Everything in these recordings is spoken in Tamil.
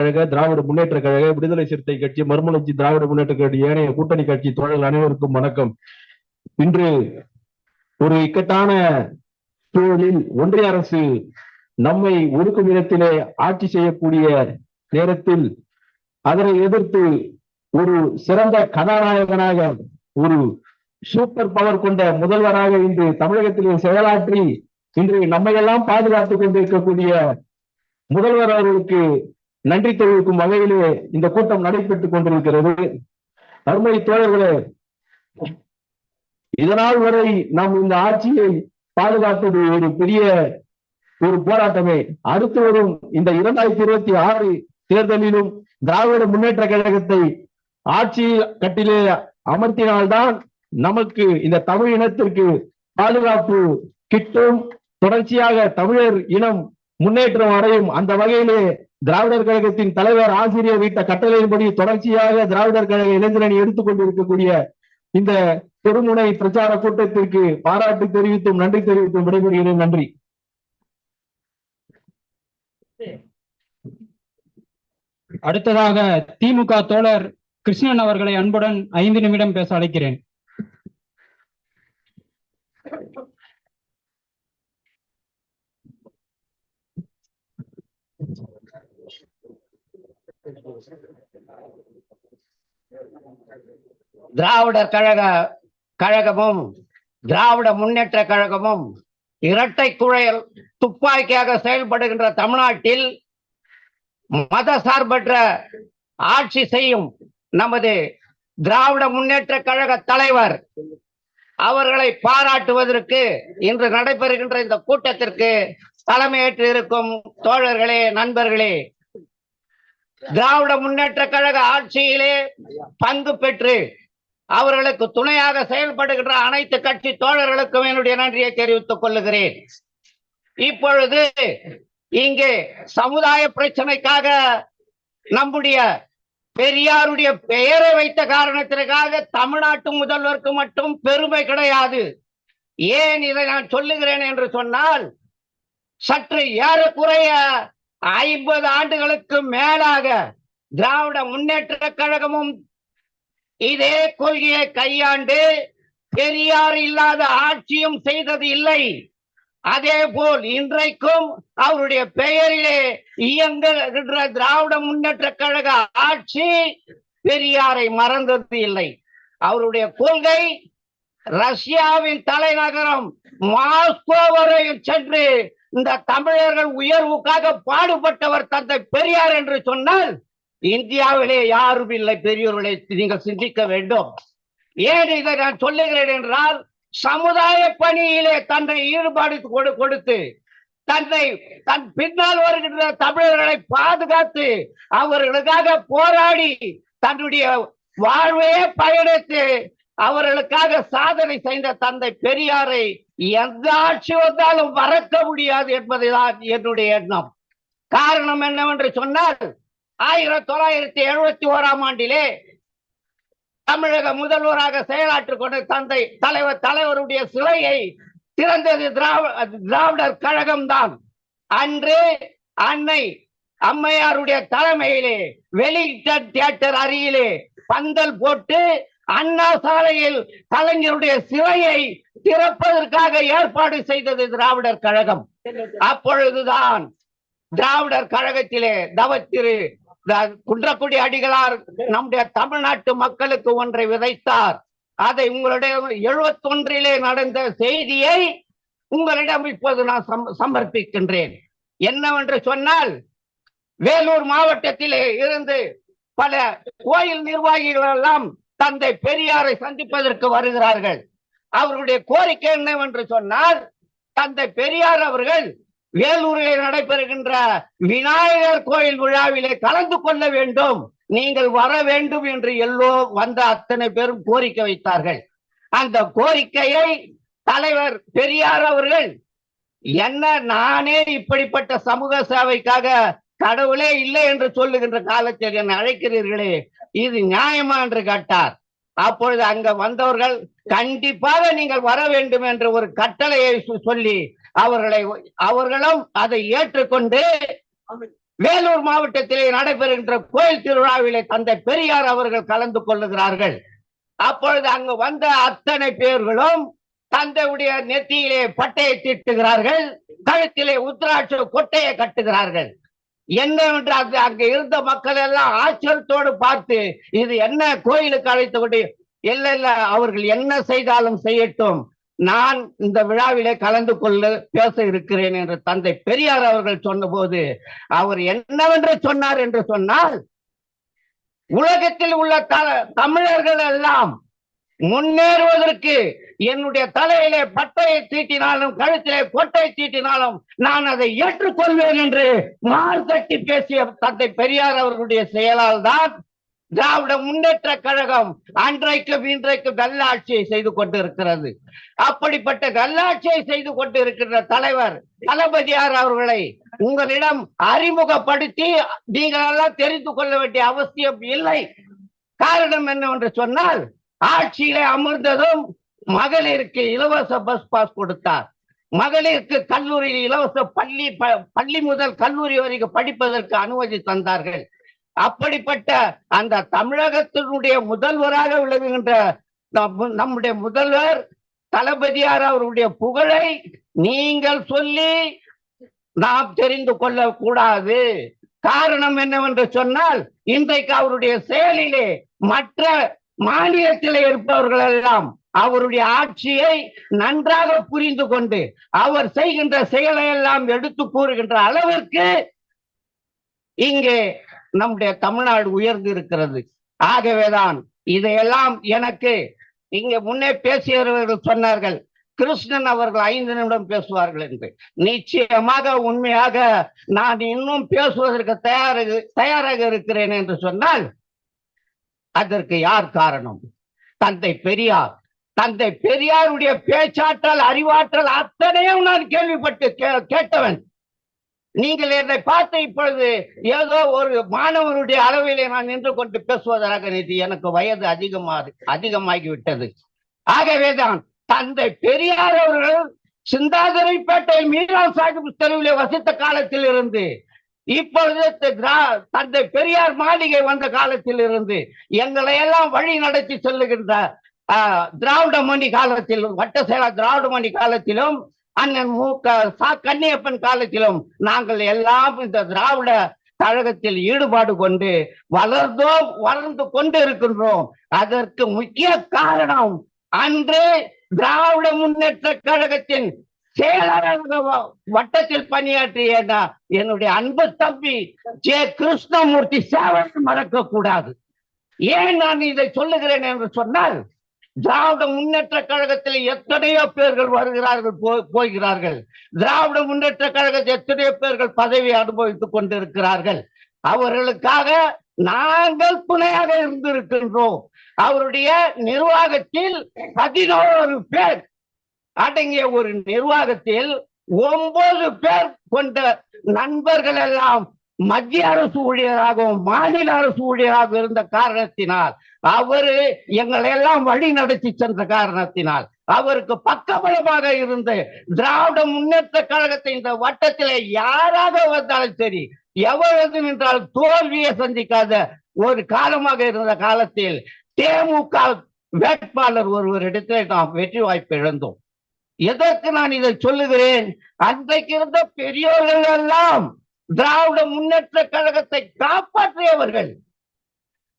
கழக திராவிட முன்னேற்ற கழக விடுதலை சிறுத்தை கட்சி மறுமலர்ச்சி திராவிட முன்னேற்ற கழக ஏனைய கூட்டணி கட்சி தோழர்கள் அனைவருக்கும் வணக்கம். இன்று ஒரு இக்கட்டான சூழலில் ஒன்றிய அரசு நம்மை ஒடுக்கும் விதத்திலே ஆட்சி செய்யக்கூடிய நேரத்தில் அதனை எதிர்த்து ஒரு சிறந்த கதாநாயகனாக ஒரு சூப்பர் பவர் கொண்ட முதல்வராக இன்று தமிழகத்திலே செயலாற்றி இன்று நம்மையெல்லாம் பாதுகாத்துக் கொண்டிருக்கக்கூடிய முதல்வர் அவர்களுக்கு நன்றி தெரிவிக்கும் வகையிலே இந்த கூட்டம் நடைபெற்றுக் கொண்டிருக்கிறது. அருமை தோழர்களே இதனால் வரை நாம் இந்த ஆட்சியை பாதுகாத்தது ஒரு பெரிய ஒரு போராட்டமே. அடுத்து வரும் இந்த இரண்டாயிரத்தி இருபத்தி ஆறு தேர்தலிலும் திராவிட முன்னேற்ற கழகத்தை ஆட்சி கட்டிலே அமர்த்தினால்தான் நமக்கு இந்த தமிழ் இனத்திற்கு பாதுகாப்பு கிட்டும். தொடர்ச்சியாக தமிழர் இனம் முன்னேற்றம் அடையும். அந்த வகையிலே திராவிடர் கழகத்தின் தலைவர் ஆசிரியர் வீட்ட கட்டளையின்படி தொடர்ச்சியாக திராவிடர் கழக இளைஞரணி எடுத்துக் கொண்டிருக்கக்கூடிய இந்த பெருமுனை பிரச்சார கூட்டத்திற்கு பாராட்டு தெரிவித்தும் நன்றி தெரிவித்தும் விடைபெறுகிறேன். நன்றி. அடுத்ததாக திமுக தோழர் கிருஷ்ணன் அவர்களை அன்புடன் ஐந்து நிமிடம் பேச அழைக்கிறேன். திராவிடர் கழக கழகமும் திராவிட முன்னேற்ற கழகமும் இரட்டை குழையல் துப்பாக்கியாக செயல்படுகின்ற தமிழ்நாட்டில் மத சார்பற்ற ஆட்சி செய்யும் நமது திராவிட முன்னேற்ற கழக தலைவர் அவர்களை பாராட்டுவதற்கு இன்று நடைபெறுகின்ற இந்த கூட்டத்திற்கு தலைமையேற்று இருக்கும் தோழர்களே நண்பர்களே திராவிட முன்னேற்ற கழக ஆட்சியிலே பங்கு பெற்று அவர்களுக்கு துணையாக செயல்படுகின்ற அனைத்து கட்சி தோழர்களுக்கும் என்னுடைய நன்றியை தெரிவித்துக் கொள்ளுகிறேன். இப்பொழுது இங்கே சமுதாய பிரச்சனைக்காக நம்முடைய பெரியாருடைய பெயரை வைத்த காரணத்திற்காக தமிழ்நாட்டு முதல்வருக்கு மட்டும் பெருமை கிடையாது. ஏன் இதை நான் சொல்லுகிறேன் என்று சொன்னால் சற்று ஏறக்குறைய ஐம்பது ஆண்டுகளுக்கு மேலாக திராவிட முன்னேற்ற கழகமும் இதே கொள்கையை கையாண்டு பெரியார் இல்லாத ஆட்சியும் செய்தது இல்லை. அதே போல் இன்றைக்கும் அவருடைய பெயரிலே இயங்குகின்ற திராவிட முன்னேற்ற கழக ஆட்சி பெரியாரை மறந்தது இல்லை. அவருடைய கொள்கை ரஷ்யாவின் தலைநகரம் மாஸ்கோ வரையில் சென்று இந்த தமிழர்கள் உயர்வுக்காக பாடுபட்டவர் தந்தை பெரியார் என்று சொன்னால் இந்தியாவிலே யாரும் இல்லை பெரியவர்களை நீங்கள் சிந்திக்க வேண்டும். ஏன் இதை நான் சொல்லுகிறேன் என்றால் சமுதாய பணியிலே தன்னை ஈடுபாடு கொடுத்து தன்னை தன் பின்னால் வருகின்ற தமிழர்களை பாதுகாத்து அவர்களுக்காக போராடி தன்னுடைய வாழ்வையே பயணித்து அவர்களுக்காக சாதனை செய்த தந்தை பெரியாரை எந்த ஆட்சி வந்தாலும் மறக்க முடியாது என்பதுதான் என்னுடைய எண்ணம். காரணம் என்னவென்று சொன்னால் ஆயிரத்தி தொள்ளாயிரத்தி எழுபத்தி ஓராம் ஆண்டிலே தமிழக முதல்வராக செயலாற்றிக் கொண்ட தந்தை தலைவர் தலைவருடைய சிலையை திறந்தது திராவிட திராவிடர் கழகம்தான். அன்று அன்னை அம்மையாருடைய தலைமையிலே வெலிங்டன் தியேட்டர் அருகிலே பந்தல் போட்டு அண்ணா சாலையில் கலைஞருடைய சிலையை திறப்பதற்காக ஏற்பாடு செய்தது திராவிடர் கழகம். அப்பொழுதுதான் திராவிடர் கழகத்திலே தவத்திரு குன்றக்குடி அடிகளார் நம்முடைய தமிழ்நாட்டு மக்களுக்கு ஒன்றை விதைத்தார். அதை உங்களுடைய எழுபத்தி ஒன்றிலே நடந்த செய்தியை உங்களிடம் இப்போது நான் சமர்ப்பிக்கின்றேன். என்னவென்று சொன்னால் வேலூர் மாவட்டத்திலே இருந்து பல கோயில் நிர்வாகிகள் எல்லாம் தந்தை பெரியாரை சந்திப்பதற்கு வருகிறார்கள். அவர்களுடைய கோரிக்கை என்னவென்று சொன்னால் தந்தை பெரியார் அவர்கள் வேலூரில் நடைபெறுகின்ற விநாயகர் கோயில் விழாவிலே கலந்து கொள்ள வேண்டும். நீங்கள் வர வேண்டும் என்று எல்லோ வந்த அத்தனை பேரும் கோரிக்கை வைத்தார்கள். அந்த கோரிக்கையை தலைவர் பெரியார் அவர்கள் என்ன நானே இப்படிப்பட்ட சமூக சேவைக்காக கடவுளே இல்லை என்று சொல்லுகின்ற காலத்தில் என்னை அழைக்கிறீர்களே இது நியாயமா என்று கேட்டார். அப்பொழுது அங்க வந்தவர்கள் கண்டிப்பாக நீங்கள் வர வேண்டும் என்ற ஒரு கட்டளையை சொல்லி அவர்களை அவர்களும் அதை ஏற்றுக்கொண்டு வேலூர் மாவட்டத்திலே நடைபெறுகின்ற கோயில் திருவிழாவிலே தந்தை பெரியார் அவர்கள் கலந்து கொள்ளுகிறார்கள். அப்பொழுது அங்கு வந்த அத்தனை பேர்களும் தந்தையுடைய நெத்தியிலே பட்டையை தீட்டுகிறார்கள் கழுத்திலே உத்ராட்ச கொட்டையை கட்டுகிறார்கள். என்னவென்று அது அங்க இருந்த மக்கள் எல்லாம் ஆச்சரியத்தோடு பார்த்து இது என்ன கோயிலுக்கு அழைத்து கொண்டு இல்ல இல்ல அவர்கள் என்ன செய்தாலும் செய்யட்டும். நான் இந்த விழாவிலே கலந்து கொள்ள பேச இருக்கிறேன் என்று தந்தை பெரியார் அவர்கள் சொன்னபோது அவர் என்னவென்று சொன்னார் என்று சொன்னால் உலகத்தில் உள்ள தமிழர்கள் எல்லாம் முன்னேறுவதற்கு என்னுடைய தலையிலே பட்டையை தீட்டினாலும் கழுத்திலே கொட்டை தீட்டினாலும் நான் அதை ஏற்றுக்கொள்வேன் என்று மார்த்தட்டி பேசிய தந்தை பெரியார் அவர்களுடைய செயலால் தான் திராவிட முன்னேற்ற கழகம் அன்றைக்கும் இன்றைக்கும் நல்லாட்சியை செய்து கொண்டிருக்கிறது. அப்படிப்பட்ட நல்லாட்சியை செய்து கொண்டிருக்கின்ற தலைவர் தளபதியார் அவர்களை உங்களிடம் அறிமுகப்படுத்தி நீங்கள் எல்லாம் தெரிந்து கொள்ள வேண்டிய அவசியம் இல்லை. காரணம் என்னவென்று சொன்னால் ஆட்சியிலே அமர்ந்ததும் மகளிருக்கு இலவச பஸ் பாஸ் கொடுத்தார். மகளிருக்கு கல்லூரியில் இலவச பள்ளி ப- பள்ளி முதல் கல்லூரி வரைக்கும் படிப்பதற்கு அனுமதி தந்தார்கள். அப்படிப்பட்ட அந்த தமிழகத்தினுடைய முதல்வராக விளங்குகின்ற நம்முடைய முதல்வர் தளபதியார் அவருடைய புகழை நீங்கள் சொல்லி நாம் தெரிந்து கொள்ள கூடாது காரணம் என்னவென்று சொன்னால் இன்றைக்கு அவருடைய செயலிலே மற்ற மாநிலத்திலே இருப்பவர்கள் எல்லாம் அவருடைய ஆட்சியை நன்றாக புரிந்து கொண்டு அவர் செய்கின்ற செயலை எல்லாம் எடுத்து கூறுகின்ற அளவிற்கு இங்கே நம்முடைய தமிழ்நாடு உயர்ந்து இருக்கிறது. ஆகவேதான் இதையெல்லாம் எனக்கு இங்கே முன்னே பேசியவர்கள் சொன்னார்கள் கிருஷ்ணன் அவர்கள் ஐந்து நிமிடம் பேசுவார்கள் என்று. நிச்சயமாக உண்மையாக நான் இன்னும் பேசுவதற்கு தயாராக தயாராக இருக்கிறேன் என்று சொன்னால் அதற்கு யார் காரணம்? தந்தை பெரியார். தந்தை பெரியாருடைய பேச்சாற்றல் அறிவாற்றல் அத்தனையும் நான் கேள்விப்பட்டு கே- கேட்டவன். நீங்கள் என்னை பார்த்து இப்பொழுது ஏதோ ஒரு மாணவனுடைய அளவிலே நான் நின்று கொண்டு பேசுவதாக நிதி எனக்கு வயது அதிகமாக அதிகமாகிவிட்டது. ஆகவேதான் தந்தை பெரியார் அவர்கள் சிந்தாதிரைப்பேட்டை மீரா சாஹிப் தெருவிலே வசித்த காலத்தில் இருந்து இப்பொழுது தந்தை பெரியார் மாளிகை வந்த காலத்தில் இருந்து எங்களை எல்லாம் வழி நடத்தி செல்லுகின்ற திராவிட மணி காலத்திலும் வட்ட திராவிட மணி காலத்திலும் அண்ணன் மு க சா கன்னியப்பன் காலத்திலும் நாங்கள் எல்லாம் இந்த திராவிட கழகத்தில் ஈடுபாடு கொண்டு வளர்ந்தோம் வளர்ந்து கொண்டு இருக்கின்றோம். அதற்கு முக்கிய காரணம் அன்று திராவிட முன்னேற்ற கழகத்தின் செயலாளர் வ- வட்டத்தில் பணியாற்றிய என்னுடைய அன்பு தம்பி ஜே கிருஷ்ணமூர்த்தி சேவை மறக்க கூடாது ஏன் நான் இதை சொல்லுகிறேன் என்று சொன்னால் திராவிட முன்னேற்ற கழகத்தில் எத்தனையோ பேர்கள் வருகிறார்கள் போ- போகிறார்கள். திராவிட முன்னேற்ற கழகத்தில் எத்தனையோ பேர்கள் பதவி அனுபவித்துக் கொண்டிருக்கிறார்கள். அவர்களுக்காக நாங்கள் துணையாக இருந்திருக்கின்றோம். அவருடைய நிர்வாகத்தில் பதினோரு பேர் அடங்கிய ஒரு நிர்வாகத்தில் ஒன்பது பேர் கொண்ட நண்பர்கள் எல்லாம் மத்திய அரசு ஊழியராகவும் மாநில அரசு ஊழியராக இருந்த காரணத்தினால் அவரு எங்களை எல்லாம் வழி நடத்தி சென்ற காரணத்தினால் அவருக்கு பக்கபலமாக இருந்து திராவிட முன்னேற்ற கழகத்தை இந்த வட்டத்திலே யாராக வந்தாலும் சரி எவ்வளவு நின்றால் தோல்வியை சந்திக்காத ஒரு காலமாக இருந்த காலத்தில் தேமுக வேட்பாளர் ஒருவரிடத்திலே நாம் வெற்றி வாய்ப்பு இழந்தோம். எதற்கு நான் இதை சொல்லுகிறேன்? அன்றைக்கு இருந்த பெரியோர்கள் எல்லாம் திராவிட முன்னேற்ற கழகத்தை காப்பாற்றியவர்கள்.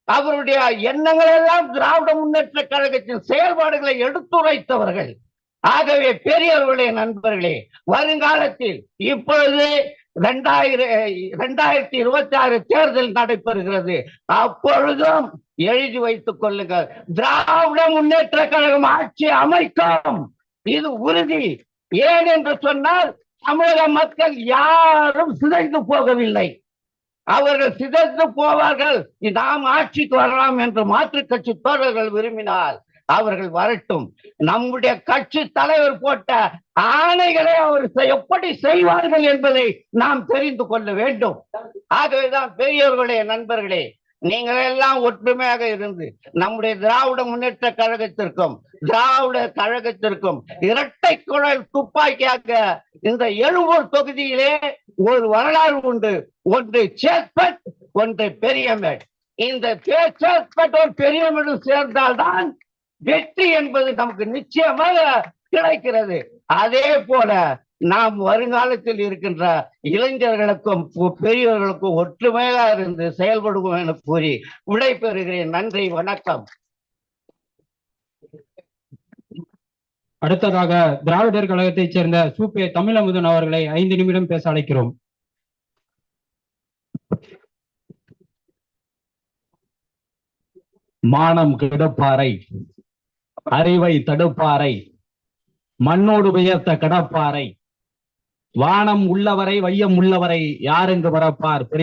அவருடைய எண்ணங்கள் எல்லாம் திராவிட முன்னேற்ற கழகத்தின் செயல்பாடுகளை எடுத்துரைத்தவர்கள். ஆகவே பெரியவர்களே நண்பர்களே வருங்காலத்தில் இப்பொழுது ரெண்டாயிரம் ரெண்டாயிரத்தி இருபத்தி ஆறு தேர்தல் நடைபெறுகிறது. அப்பொழுதும் எழுதி வைத்துக் கொள்ளுங்கள். திராவிட முன்னேற்ற கழகம் ஆட்சி அமைக்கும். இது உறுதி. ஏன் என்று சொன்னால் தமிழக மக்கள் யாரும் சிதைந்து போகவில்லை. அவர்கள் சிதைந்து போவார்கள். நாம் ஆட்சிக்கு வரலாம் என்று மாற்றுக் கட்சி தோழர்கள் விரும்பினால் அவர்கள் வரட்டும். நம்முடைய கட்சி தலைவர் போட்ட ஆணைகளை அவர் எப்படி செய்வார்கள் என்பதை நாம் தெரிந்து கொள்ள வேண்டும். ஆகவேதான் பெரியவர்களே நண்பர்களே நீங்கள் எல்லாம் ஒற்றுமையாக இருந்து நம்முடைய திராவிட முன்னேற்ற கழகத்திற்கும் திராவிட கழகத்திற்கும் இரட்டை குழல் துப்பாக்கியாக இந்த எழும்பூர் தொகுதியிலே ஒரு வரலாறு உண்டு. ஒன்று சேத்பட் ஒன்று பெரியமேட். இந்த சேத்பட் ஒரு பெரியமேடும் சேர்ந்தால்தான் வெற்றி என்பது நமக்கு நிச்சயமாக கிடைக்கிறது. அதே போல நாம் வருங்காலத்தில் இருக்கின்ற இளைஞர்களுக்கும் பெரியவர்களுக்கும் ஒற்றுமையாக இருந்து செயல்படுவோம் என கூறி விடைபெறுகிறேன். நன்றி வணக்கம். அடுத்ததாக திராவிடர் கழகத்தைச் சேர்ந்த சூப்பே தமிழமுதன் அவர்களை ஐந்து நிமிடம் பேச அழைக்கிறோம். மானம் கிடப்பாறை அறிவை தடுப்பாறை மண்ணோடு உயர்த்த கடப்பாறை வானம் உள்ளவரை வையம் உள்ளவரை யாரெங்கு மறப்பார் பெரிய